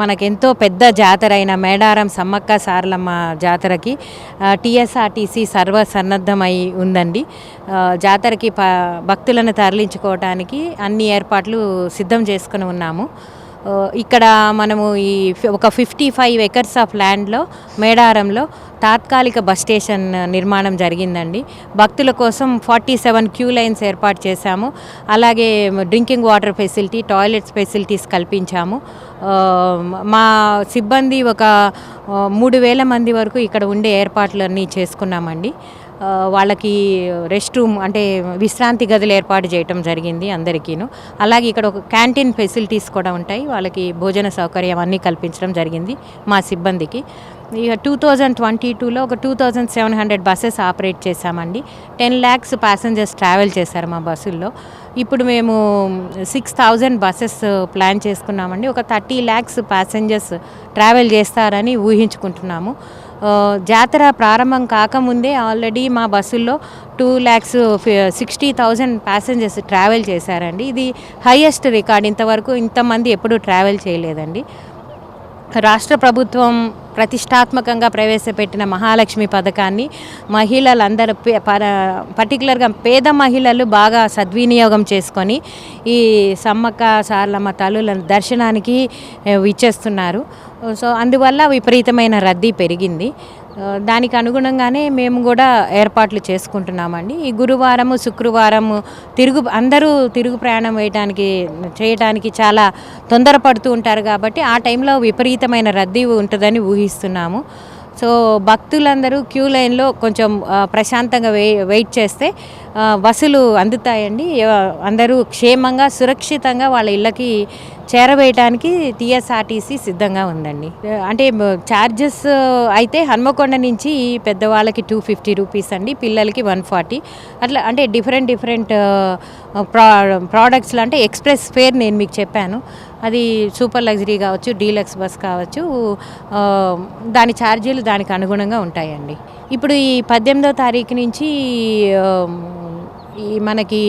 మనకెంతో పెద్ద జాతర అయిన మేడారం సమ్మక్క సారలమ్మ జాతరకి టీఎస్ఆర్టీసీ సర్వ సన్నద్ధమై ఉందండి. జాతరకి ప భక్తులను తరలించుకోవటానికి అన్ని ఏర్పాట్లు సిద్ధం చేసుకుని ఉన్నాము. ఇక్కడ మనము ఈ ఒక ఫిఫ్టీ ఫైవ్ ఎకర్స్ ఆఫ్ ల్యాండ్లో మేడారంలో తాత్కాలిక బస్ స్టేషన్ నిర్మాణం జరిగిందండి. భక్తుల కోసం ఫార్టీ సెవెన్ క్యూ లైన్స్ ఏర్పాటు చేశాము. అలాగే drinking water facility toilets facilities కల్పించాము. మా సిబ్బంది ఒక మూడు వేల మంది వరకు ఇక్కడ ఉండే ఏర్పాట్లన్నీ చేసుకున్నామండి. వాళ్ళకి రెస్ట్ రూమ్ అంటే విశ్రాంతి గదులు ఏర్పాటు చేయటం జరిగింది అందరికీను. అలాగే ఇక్కడ ఒక క్యాంటీన్ ఫెసిలిటీస్ కూడా ఉంటాయి. వాళ్ళకి భోజన సౌకర్యం అన్నీ కల్పించడం జరిగింది మా సిబ్బందికి. ఇక టూ థౌజండ్ ట్వంటీ టూలో ఒక two thousand seven hundred buses operate చేశామండి. టెన్ ల్యాక్స్ ప్యాసింజర్స్ ట్రావెల్ చేశారు మా బస్సుల్లో. ఇప్పుడు మేము సిక్స్ థౌజండ్ బస్సెస్ ప్లాన్ చేసుకున్నామండి. ఒక థర్టీ ల్యాక్స్ ప్యాసింజర్స్ ట్రావెల్ చేస్తారని ఊహించుకుంటున్నాము. జాతర ప్రారంభం కాకముందే ఆల్రెడీ మా బస్సుల్లో two lakhs sixty thousand passengers travel చేశారండి. ఇది హైయెస్ట్ రికార్డ్. ఇంతవరకు ఇంతమంది ఎప్పుడూ ట్రావెల్ చేయలేదండి. రాష్ట్ర ప్రభుత్వం ప్రతిష్టాత్మకంగా ప్రవేశపెట్టిన మహాలక్ష్మి పథకాన్ని మహిళలందరూ పే- పర్టికులర్గా పేద మహిళలు బాగా సద్వినియోగం చేసుకొని ఈ సమ్మక్క సార్లమ్మ తల్లుల దర్శనానికి ఇచ్చేస్తున్నారు సో అందువల్ల విపరీతమైన రద్దీ పెరిగింది. దానికి అనుగుణంగానే మేము కూడా ఏర్పాట్లు చేసుకుంటున్నామండి. ఈ గురువారము శుక్రవారము తిరుగు అందరూ తిరుగు ప్రయాణం వేయడానికి చేయడానికి చాలా తొందరపడుతూ ఉంటారు కాబట్టి ఆ టైంలో విపరీతమైన రద్దీ ఉంటుందని ఊహిస్తున్నాము. సో భక్తులందరూ క్యూ లైన్లో కొంచెం ప్రశాంతంగా వే వెయిట్ చేస్తే బస్సులు అందుతాయండి. అందరూ క్షేమంగా సురక్షితంగా వాళ్ళ ఇళ్ళకి చేరవేయటానికి టీఎస్ఆర్టీసీ సిద్ధంగా ఉందండి. అంటే ఛార్జెస్ అయితే హన్మకొండ నుంచి పెద్దవాళ్ళకి టూ ఫిఫ్టీ రూపీస్ అండి పిల్లలకి వన్ ఫార్టీ. అట్లా అంటే డిఫరెంట్ డిఫరెంట్ ప్రా ప్రోడక్ట్స్లో అంటే ఎక్స్ప్రెస్ ఫేర్ నేను మీకు చెప్పాను. అది సూపర్ లగ్జరీ కావచ్చు డీలక్స్ బస్ కావచ్చు దాని ఛార్జీలు దానికి అనుగుణంగా ఉంటాయండి. ఇప్పుడు ఈ పద్దెనిమిదో తారీఖు నుంచి ఈ మనకి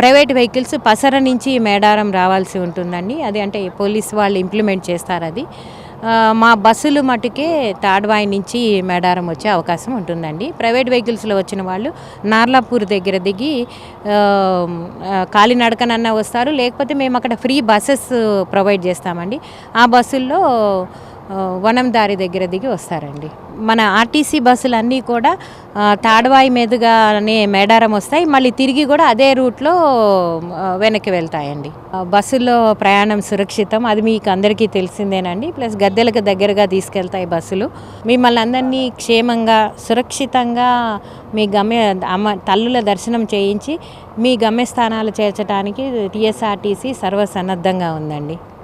ప్రైవేట్ వెహికల్స్ పసర నుంచి మేడారం రావాల్సి ఉంటుందండి. అది అంటే పోలీస్ వాళ్ళు ఇంప్లిమెంట్ చేస్తారు అది. మా బస్సులు మటుకే తాడ్వాయి నుంచి మేడారం వచ్చే అవకాశం ఉంటుందండి. ప్రైవేట్ వెహికల్స్లో వచ్చిన వాళ్ళు నార్లాపూర్ దగ్గర దిగి కాలినడకనన్నా వస్తారు. లేకపోతే మేము అక్కడ ఫ్రీ బస్సెస్ ప్రొవైడ్ చేస్తామండి. ఆ బస్సుల్లో వనం దారి దగ్గర దిగి వస్తారండి. మన ఆర్టీసీ బస్సులు అన్నీ కూడా తాడవాయి మీదుగానే మేడారం వస్తాయి. మళ్ళీ తిరిగి కూడా అదే రూట్లో వెనక్కి వెళ్తాయండి. బస్సుల్లో ప్రయాణం సురక్షితం. అది మీకు అందరికీ తెలిసిందేనండి. ప్లస్ గద్దెలకు దగ్గరగా తీసుకెళ్తాయి బస్సులు. మిమ్మల్ని అందరినీ క్షేమంగా సురక్షితంగా మీ గమ్య అమ్మ తల్లుల దర్శనం చేయించి మీ గమ్యస్థానాలు చేర్చడానికి టీఎస్ఆర్టీసీ సర్వసన్నద్ధంగా ఉందండి.